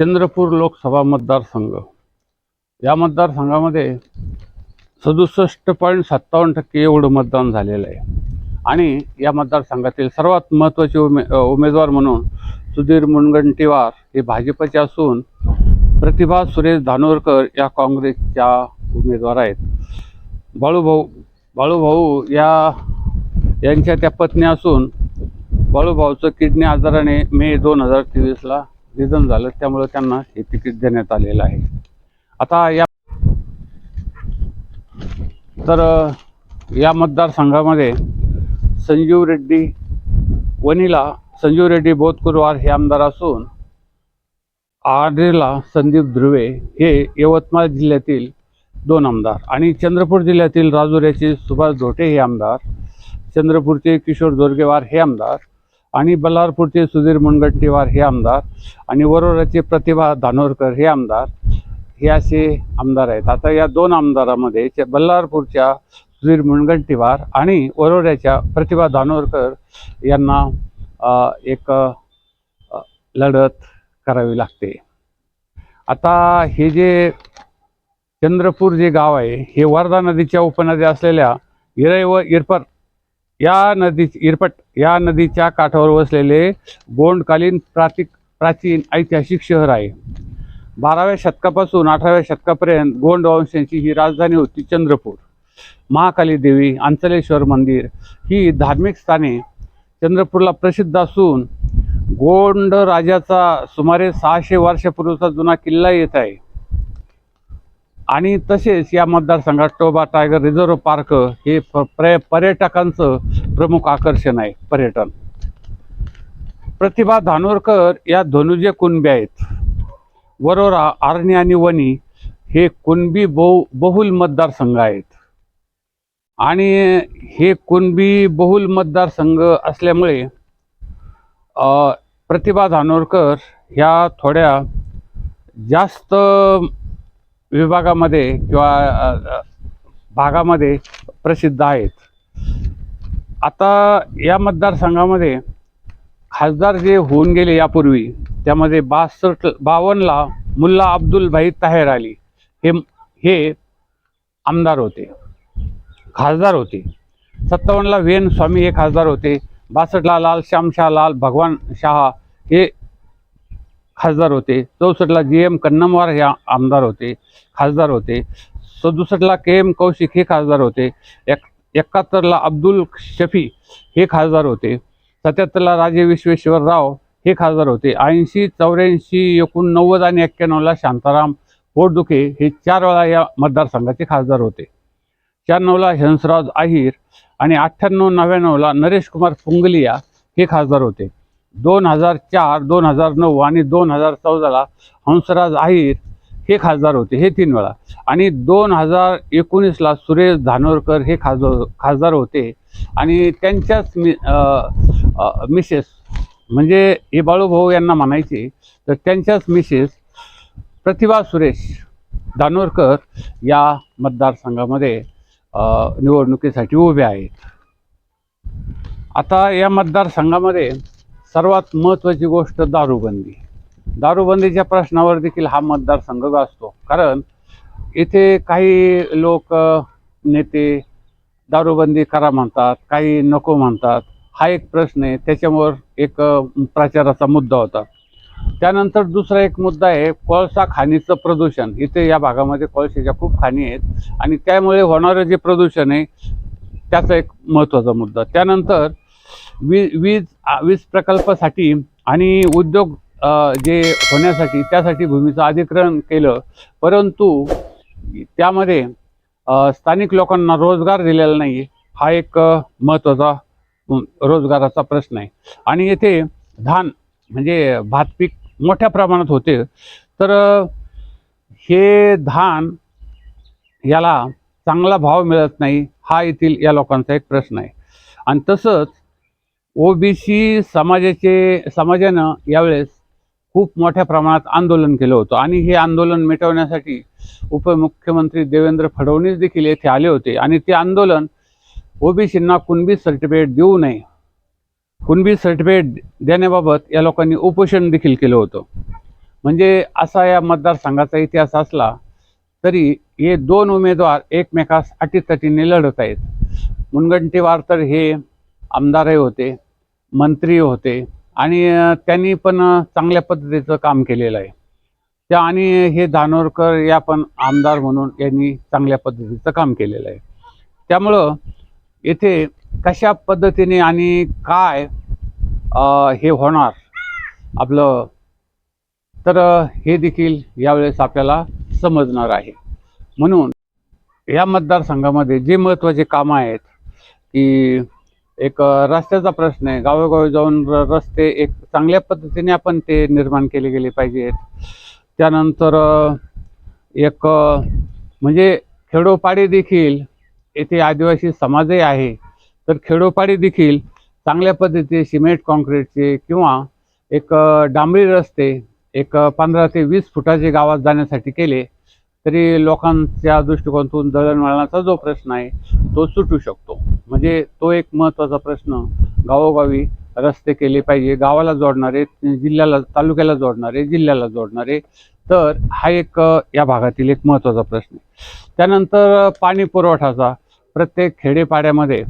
चंद्रपूर लोकसभा मतदारसंघ. या मतदारसंघामध्ये सदुसष्ट पॉईंट सत्तावन्न टक्के एवढं मतदान झालेलं आहे. आणि या मतदारसंघातील सर्वात महत्त्वाचे उमे उमेदवार म्हणून सुधीर मुनगंटीवार हे भाजपचे असून प्रतिभा सुरेश धानोरकर या काँग्रेसच्या उमेदवार आहेत. बाळूभाऊ बाळूभाऊ या यांच्या त्या पत्नी असून बाळूभाऊचं किडनी आजाराने मे दोन हजार तेवीसला निधन झालं त्यामुळे त्यांना हे तिकीट देण्यात आलेलं आहे. आता या तर या मतदारसंघामध्ये संजीव रेड्डी वनिला संजीव रेड्डी बोधकुरवार हे आमदार असून आडरेला संदीप ध्रुवे हे यवतमाळ जिल्ह्यातील दोन आमदार आणि चंद्रपूर जिल्ह्यातील राजुऱ्याचे सुभाष धोटे हे आमदार चंद्रपूरचे किशोर जोरगेवार हे आमदार आणि बल्लारपूरचे सुधीर मुनगंटीवार हे आमदार आणि वरोराचे प्रतिभा धानोरकर हे आमदार हे असे आमदार आहेत. आता या दोन आमदारामध्ये बल्लारपूरच्या सुधीर मुनगंटीवार आणि वरोऱ्याच्या प्रतिभा धानोरकर यांना एक लढत करावी लागते. आता हे जे चंद्रपूर जे गाव आहे हे वर्धा नदीच्या उपनदी असलेल्या इरई व इरपर या नदी इरपट या नदीच्या काठावर वसलेले गोंडकालीन प्रातिक प्राचीन ऐतिहासिक शहर आहे. बाराव्या शतकापासून अठराव्या शतकापर्यंत गोंड वंशांची ही राजधानी होती चंद्रपूर. महाकाली देवी अंचलेश्वर मंदिर ही धार्मिक स्थाने चंद्रपूरला प्रसिद्ध असून गोंड राजाचा सुमारे सहाशे वर्षापूर्वीचा जुना किल्ला येत आहे. आणि तसेच या मतदारसंघात टोबा टायगर रिझर्व पार्क हे प- पर्य पर्यटकांचं प्रमुख आकर्षण आहे पर्यटन. प्रतिभा धानोरकर या धनुजे कुणबी आहेत. वरोरा आरणी आणि वनी हे कुणबी बहु बहुल मतदारसंघ आहेत. आणि हे कुणबी बहुल मतदारसंघ असल्यामुळे प्रतिभा धानोरकर ह्या थोड्या जास्त विभागामध्ये किंवा भागामध्ये प्रसिद्ध आहेत. आता या मतदारसंघामध्ये खासदार जे होऊन गेले यापूर्वी त्यामध्ये बासष्ट बावन्नला मुल्ला अब्दुल भाई ताहेर अली हे हे आमदार होते. खासदार होते. सत्तावन्नला वेन स्वामी हे खासदार होते. बासष्टला लाल श्यामशाह लाल भगवान शहा हे खासदार होते. चौसष्टला जी एम कन्नमवार हे आमदार होते खासदार होते. सदुसष्टला के एम कौशिक हे खासदार होते. एक एकाहत्तरला अब्दुल शफी हे खासदार होते. सत्याहत्तरला राजे विश्वेश्वरराव हे खासदार होते. ऐंशी चौऱ्याऐंशी एकोणनव्वद आणि एक्क्याण्णवला शांताराम पोटदुखे हे चार वेळा या मतदारसंघाचे खासदार होते. शहाण्णवला हंसराज आहिर आणि अठ्ठ्याण्णव नव्याण्णवला नरेश कुमार पुंगलिया हे खासदार होते. दोन हजार चार दोन हजार नऊ आणि दोन हजार चौदाला हंसराज आहिर हे खासदार होते हे तीन वेळा. आणि दोन हजार एकोणीसला सुरेश धानोरकर हे खासदार खासदार होते. आणि त्यांच्याच मि मिसेस म्हणजे हे बाळूभाऊ यांना म्हणायचे तर त्यांच्याच मिसेस प्रतिभा सुरेश धानोरकर या मतदारसंघामध्ये निवडणुकीसाठी उभे आहेत. आता या मतदारसंघामध्ये सर्वात महत्त्वाची गोष्ट दारूबंदी. दारूबंदीच्या प्रश्नावर देखील हा मतदारसंघ गाजतो. कारण इथे काही लोक नेते दारूबंदी करा म्हणतात काही नको म्हणतात. हा एक प्रश्न आहे. त्याच्यावर एक प्रचाराचा मुद्दा होता. त्यानंतर दुसरा एक मुद्दा आहे कोळसा खाणीचं प्रदूषण. इथे या भागामध्ये कोळशाच्या खूप खाणी आहेत आणि त्यामुळे होणारं जे प्रदूषण आहे त्याचा एक महत्त्वाचा मुद्दा. त्यानंतर वी वीज वीज प्रकल्पासाठी आणि उद्योग जे होण्यासाठी त्यासाठी भूमीचं अधिग्रहण केलं. परंतु त्यामध्ये स्थानिक लोकांना रोजगार दिलेला नाही. हा एक महत्त्वाचा रोजगाराचा प्रश्न आहे. आणि येथे धान म्हणजे भात पीक मोठ्या प्रमाणात होते. तर हे धान याला चांगला भाव मिळत नाही. हा येथील या लोकांचा एक प्रश्न आहे. आणि तसंच ओबीसी समाजाचे समाजानं यावेळेस खूप मोठ्या प्रमाणात आंदोलन केलं होतं. आणि हे आंदोलन मिटवण्यासाठी उपमुख्यमंत्री देवेंद्र फडणवीस देखील येथे आले होते. आणि ते आंदोलन ओबीसींना कुणबी सर्टिफिकेट देऊ नये कुणबी सर्टिफिकेट देण्याबाबत या लोकांनी उपोषण देखील केलं होतं. म्हणजे असा या मतदारसंघाचा इतिहास असला तरी हे दोन उमेदवार एकमेकास अटीतटीने लढत आहेत. मुनगंटीवार तर हे आमदारही होते. मंत्री होते. आणि त्यांनी पण चांगल्या पद्धतीचं काम केलेलं आहे. त्या आणि हे धानोरकर या पण आमदार म्हणून यांनी चांगल्या पद्धतीचं काम केलेलं आहे. त्यामुळं येथे कशा पद्धतीने आणि काय हे होणार आपलं तर हे देखील यावेळेस आपल्याला समजणार आहे. म्हणून या मतदारसंघामध्ये जे महत्त्वाचे कामं आहेत की एक रस्त्याचा प्रश्न आहे. गावोगावी जाऊन र रस्ते एक चांगल्या पद्धतीने आपण ते निर्माण केले गेले पाहिजेत. त्यानंतर एक म्हणजे खेडोपाडी देखील येथे आदिवासी समाजही आहे. तर खेडोपाडी देखील चांगल्या पद्धतीचे सिमेंट कॉन्क्रीटचे किंवा एक डांबरी रस्ते एक पंधरा ते वीस फुटाचे गावात जाण्यासाठी केले. तरी लोकांच्या दृष्टिकोनातून दळणवळणाचा जो प्रश्न आहे तो सुटू शकतो. म्हणजे तो एक महत्त्वाचा प्रश्न. गावोगावी रस्ते केले पाहिजे गावाला जोडणारे जिल्ह्याला तालुक्याला जोडणारे जिल्ह्याला जोडणारे. तर हा एक या भागातील एक महत्त्वाचा प्रश्न आहे. त्यानंतर पाणी पुरवठाचा. प्रत्येक खेडेपाड्यामध्ये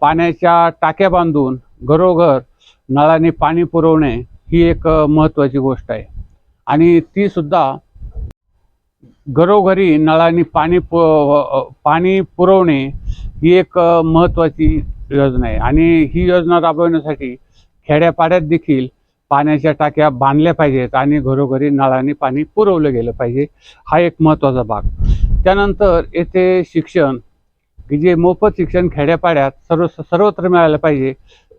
पाण्याच्या टाक्या बांधून घरोघर नळाने पाणी पुरवणे ही एक महत्त्वाची गोष्ट आहे. आणि ती सुद्धा घरोघरी नळाने पाणी पु पाणी पुरवणे ही एक महत्त्वाची योजना आहे. आणि ही योजना राबवण्यासाठी खेड्यापाड्यात देखील पाण्याच्या टाक्या बांधल्या पाहिजेत आणि घरोघरी नळाने पाणी पुरवलं गेलं पाहिजे. हा एक महत्त्वाचा भाग. त्यानंतर येथे शिक्षण की जे मोफत शिक्षण खेड्यापाड्यात सर्व सर्वत्र मिळालं पाहिजे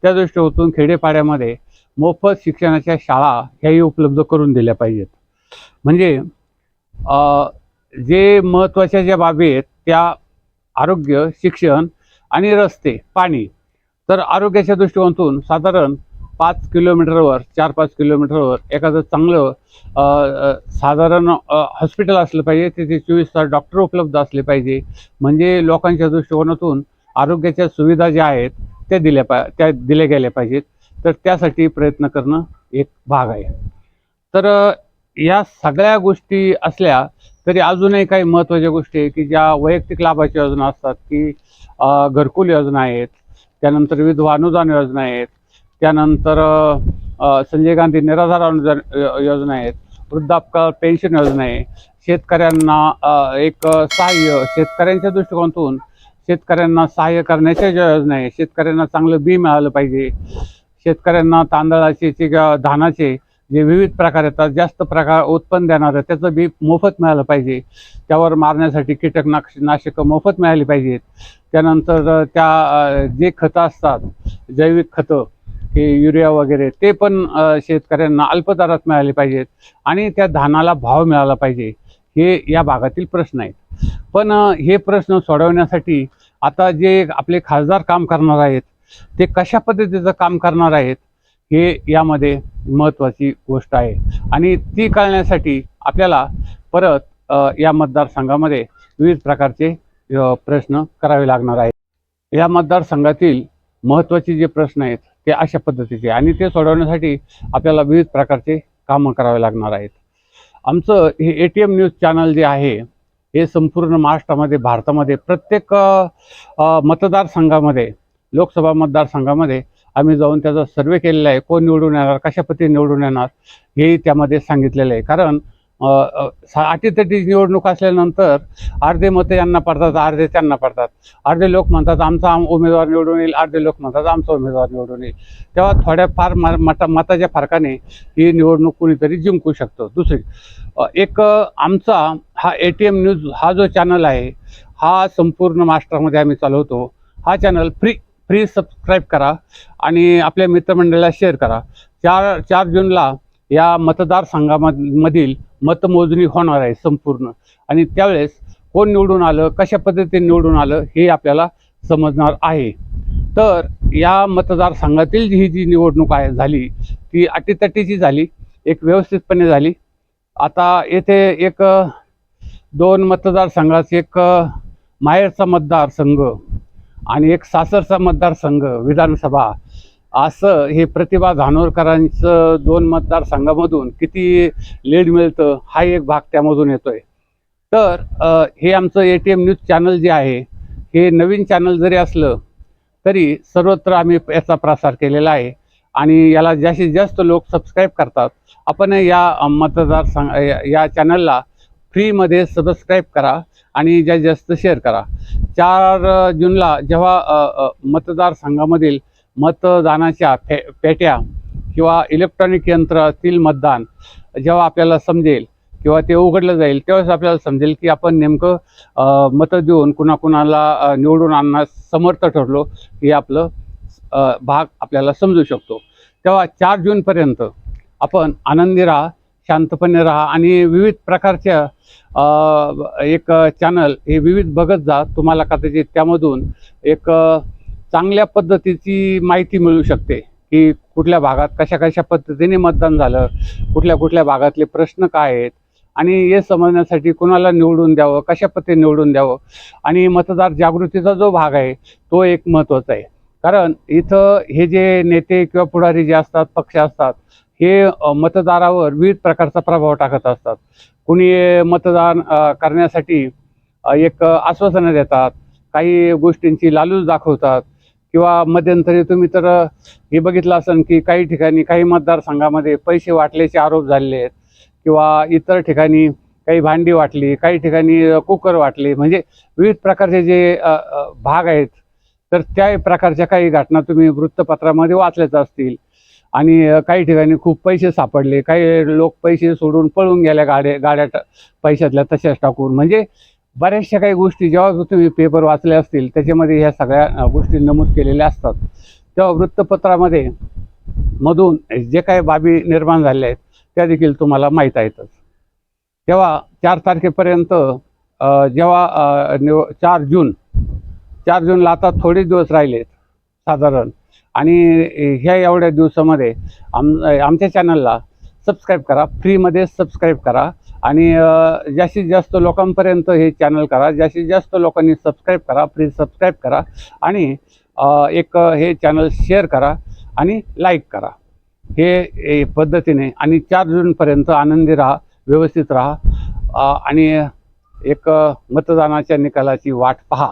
त्या दृष्टीकोनातून खेडेपाड्यामध्ये मोफत शिक्षणाच्या शाळा ह्याही उपलब्ध करून दिल्या पाहिजेत. म्हणजे जे महत्त्वाच्या ज्या बाबी आहेत त्या आरोग्य शिक्षण आणि रस्ते पाणी तर आरोग्याच्या दृष्टिकोनातून साधारण पाच किलोमीटरवर चार पाच किलोमीटरवर एखादं चांगलं साधारण हॉस्पिटल असलं पाहिजे तिथे चोवीस तास डॉक्टर उपलब्ध असले पाहिजे. म्हणजे लोकांच्या दृष्टिकोनातून आरोग्याच्या सुविधा ज्या आहेत त्या दिल्या पा त्या दिल्या गेल्या पाहिजेत. तर त्यासाठी प्रयत्न करणं एक भाग आहे. तर या सगळ्या गोष्टी असल्या तरी अजूनही काही महत्त्वाच्या गोष्टी आहे की ज्या वैयक्तिक लाभाच्या योजना असतात की घरकुल योजना आहेत त्यानंतर विधवा अनुदान योजना आहेत त्यानंतर संजय गांधी निराधार अनुदान योजना आहेत वृद्धापकाळ पेन्शन योजना आहे. शेतकऱ्यांना एक सहाय्य शेतकऱ्यांच्या दृष्टिकोनातून शेतकऱ्यांना सहाय्य करण्याच्या ज्या योजना आहे शेतकऱ्यांना चांगलं बी मिळालं पाहिजे. शेतकऱ्यांना तांदळाचे किंवा धानाचे जे विविध प्रकार येतात जास्त प्रकार उत्पन्न देणारं त्याचं बी मोफत मिळालं पाहिजे. त्यावर मारण्यासाठी कीटकनाश नाशकं मोफत मिळाली पाहिजेत. त्यानंतर त्या जे खतं असतात जैविक खतं हे युरिया वगैरे ते पण शेतकऱ्यांना अल्प दरात मिळाले पाहिजेत. आणि त्या धानाला भाव मिळाला पाहिजे हे या भागातील प्रश्न आहेत. पण हे प्रश्न सोडवण्यासाठी आता जे आपले खासदार काम करणार आहेत ते कशा पद्धतीचं काम करणार आहेत हे यामध्ये महत्त्वाची गोष्ट आहे. आणि ती कळण्यासाठी आपल्याला परत या मतदारसंघामध्ये विविध प्रकारचे प्रश्न करावे लागणार आहेत. या मतदारसंघातील महत्त्वाचे जे प्रश्न आहेत ते अशा पद्धतीचे आणि ते सोडवण्यासाठी आपल्याला विविध प्रकारचे कामं करावे लागणार आहेत. आमचं हे A T M news channel जे आहे हे संपूर्ण महाराष्ट्रामध्ये भारतामध्ये प्रत्येक मतदारसंघामध्ये लोकसभा मतदारसंघामध्ये आम्ही जाऊन त्याचा सर्वे केलेला आहे कोण निवडून येणार कशा पद्धतीने निवडून येणार हेही त्यामध्ये सांगितलेलं आहे. कारण सा- अटीतटी निवडणूक असल्यानंतर अर्धे मतं यांना पडतात अर्धे त्यांना पडतात. अर्धे लोक म्हणतात आमचा आम- उमेदवार निवडून येईल. अर्धे लोक म्हणतात आमचा उमेदवार निवडून येईल. तेव्हा थोड्या फार म- मता मताच्या फरकाने ही निवडणूक कुणीतरी जिंकू शकतो. दुसरी एक आमचा हा ए टी एम न्यूज हा जो चॅनल आहे हा संपूर्ण महाराष्ट्रामध्ये आम्ही चालवतो. हा चॅनल फ्री फ्री सबस्क्राईब करा आणि आपल्या मित्रमंडळाला शेअर करा. चार चार जूनला या मतदारसंघामधील मतमोजणी होणार आहे संपूर्ण. आणि त्यावेळेस कोण निवडून आलं कशा पद्धतीने निवडून आलं हे आपल्याला समजणार आहे. तर या मतदारसंघातील ही जी निवडणूक आहे झाली ती अटीतटीची झाली एक व्यवस्थितपणे झाली. आता येथे एक दोन मतदारसंघाचे एक माहेरचा मतदारसंघ आणि एक सासरचा मतदारसंघ विधानसभा असं हे प्रतिभा धानोरकरांचं दोन मतदारसंघामधून किती लीड मिळतं हा एक भाग त्यामधून येतो आहे तर हे आमचं A T M news channel जे आहे हे नवीन चॅनल जरी असलं तरी सर्वत्र आम्ही याचा प्रसार केलेला आहे. आणि याला जास्तीत जास्त लोक सबस्क्राईब करतात. आपण या मतदारसंघ या- या चॅनलला फ्रीमध्ये सबस्क्राईब करा आणि जास्तीत जास्त शेअर करा. चार जूनला जेव्हा मतदारसंघामधील मतदानाच्या फे पेट्या किंवा इलेक्ट्रॉनिक यंत्रातील मतदान जेव्हा आपल्याला समजेल किंवा ते उघडलं जाईल तेव्हाच आपल्याला समजेल की आपण नेमकं मतं देऊन कुणाकुणाला निवडून आणण्यास समर्थ ठरलो हे आपलं भाग आपल्याला समजू शकतो. तेव्हा चार जूनपर्यंत आपण आनंदी राहा. शांतपणे राहा. आणि विविध प्रकारच्या एक चॅनल हे विविध बघत जा. तुम्हाला कदाचित त्यामधून एक चांगल्या पद्धतीची माहिती मिळू शकते. की कुठल्या भागात कशा कशा पद्धतीने मतदान झालं कुठल्या कुठल्या भागातले प्रश्न काय आहेत. आणि हे समजण्यासाठी कुणाला निवडून द्यावं कशा पद्धतीने निवडून द्यावं. आणि मतदार जागृतीचा जो भाग आहे तो एक महत्त्वाचा आहे. कारण इथं हे जे नेते किंवा पुढारी जे असतात पक्ष असतात हे मतदारावर विविध प्रकारचा प्रभाव टाकत असतात. कुणी मतदान करण्यासाठी एक आश्वासनं देतात काही गोष्टींची लालूच दाखवतात किंवा मध्यंतरी तुम्ही तर हे बघितलं असेल की काही ठिकाणी काही मतदारसंघामध्ये पैसे वाटल्याचे आरोप झालेले आहेत किंवा इतर ठिकाणी काही भांडी वाटली काही ठिकाणी कुकर वाटले. म्हणजे विविध प्रकारचे जे भाग आहेत तर त्या प्रकारच्या काही घटना तुम्ही वृत्तपत्रामध्ये वाचल्याच असतील. आणि काही ठिकाणी खूप पैसे सापडले. काही लोक पैसे सोडून पळून गेल्या गाड्या गाड्या पैशातल्या तशाच टाकून. म्हणजे बऱ्याचशा काही गोष्टी जेव्हा तुम्ही पेपर वाचले असतील त्याच्यामध्ये ह्या सगळ्या गोष्टी नमूद केलेल्या असतात. तेव्हा वृत्तपत्रामध्ये मधून जे काही बाबी निर्माण झाल्या आहेत त्या देखील तुम्हाला माहीत आहेतच. तेव्हा चार तारखेपर्यंत जेव्हा निव चार जून चार जूनला आता थोडे दिवस राहिलेत साधारण आणि ह्या एवढ्या दिवसामध्ये आम आमच्या चॅनलला सबस्क्राईब करा फ्रीमध्ये सबस्क्राईब करा आणि जास्तीत जास्त लोकांपर्यंत हे चॅनल करा जास्तीत जास्त लोकांनी सबस्क्राईब करा फ्री सबस्क्राईब करा आणि एक हे चॅनल शेअर करा आणि लाईक करा. हे पद्धतीने आणि चार जूनपर्यंत आनंदी राहा व्यवस्थित राहा आणि एक मतदानाच्या निकालाची वाट पहा.